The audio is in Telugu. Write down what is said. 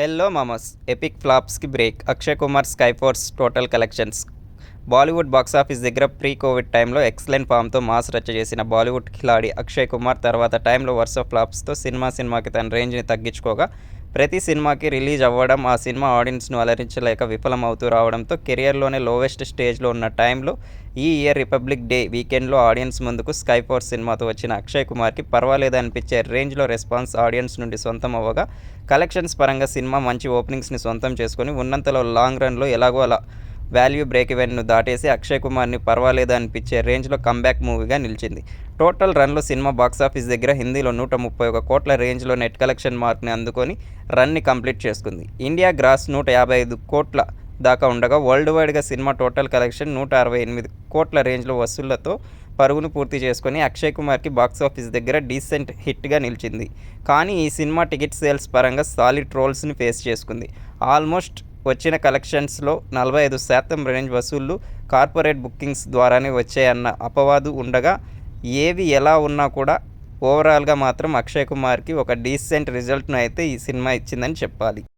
హెల్లో మామస్ epic ఫ్లాప్స్కి break Akshay Kumar sky force total collections Bollywood box office దగ్గర ప్రీ కోవిడ్ టైంలో ఎక్సలెంట్ ఫామ్తో మాస్ రచ్చ చేసిన బాలీవుడ్ ఖిలాడి అక్షయ్ కుమార్ తర్వాత టైంలో వరుస ఫ్లాప్స్తో సినిమా సినిమాకి తన రేంజ్ని తగ్గించుకోగా ప్రతి సినిమాకి రిలీజ్ అవ్వడం ఆ సినిమా ఆడియన్స్ను అలరించలేక విఫలమవుతూ రావడంతో కెరియర్లోనే లోవెస్ట్ స్టేజ్లో ఉన్న టైంలో ఈ ఇయర్ రిపబ్లిక్ డే వీకెండ్లో ఆడియన్స్ ముందుకు స్కై ఫోర్ సినిమాతో వచ్చిన అక్షయ్ కుమార్కి పర్వాలేదు అనిపించే రేంజ్లో రెస్పాన్స్ ఆడియన్స్ నుండి సొంతం అవ్వగా కలెక్షన్స్ పరంగా సినిమా మంచి ఓపెనింగ్స్ని సొంతం చేసుకొని ఉన్నంతలో లాంగ్ రన్లో ఎలాగో అలా వాల్యూ బ్రేక్ ఇవెన్ను దాటేసి అక్షయ్ కుమార్ని పర్వాలేదు అనిపించే రేంజ్లో కంబ్యాక్ మూవీగా నిలిచింది. టోటల్ రన్లో సినిమా బాక్సాఫీస్ దగ్గర హిందీలో నూట ముప్పై ఒక కోట్ల రేంజ్లో నెట్ కలెక్షన్ మార్క్ని అందుకొని రన్ని కంప్లీట్ చేసుకుంది. ఇండియా గ్రాస్ నూట యాభై ఐదు కోట్ల దాకా ఉండగా వరల్డ్ వైడ్గా సినిమా టోటల్ కలెక్షన్ నూట అరవై ఎనిమిది కోట్ల రేంజ్లో వసూళ్ళతో పరుగును పూర్తి చేసుకుని అక్షయ్ కుమార్కి బాక్సాఫీస్ దగ్గర డీసెంట్ హిట్గా నిలిచింది. కానీ ఈ సినిమా టికెట్ సేల్స్ పరంగా సాలిడ్ ట్రోల్స్ని ఫేస్ చేసుకుంది. ఆల్మోస్ట్ వచ్చిన కలెక్షన్స్లో నలభై ఐదు శాతం రేంజ్ వసూళ్ళు కార్పొరేట్ బుకింగ్స్ ద్వారానే వచ్చాయన్న అపవాదు ఉండగా ఏవి ఎలా ఉన్నా కూడా ఓవరాల్గా మాత్రం అక్షయ్ కుమార్కి ఒక డీసెంట్ రిజల్ట్ను అయితే ఈ సినిమా ఇచ్చిందని చెప్పాలి.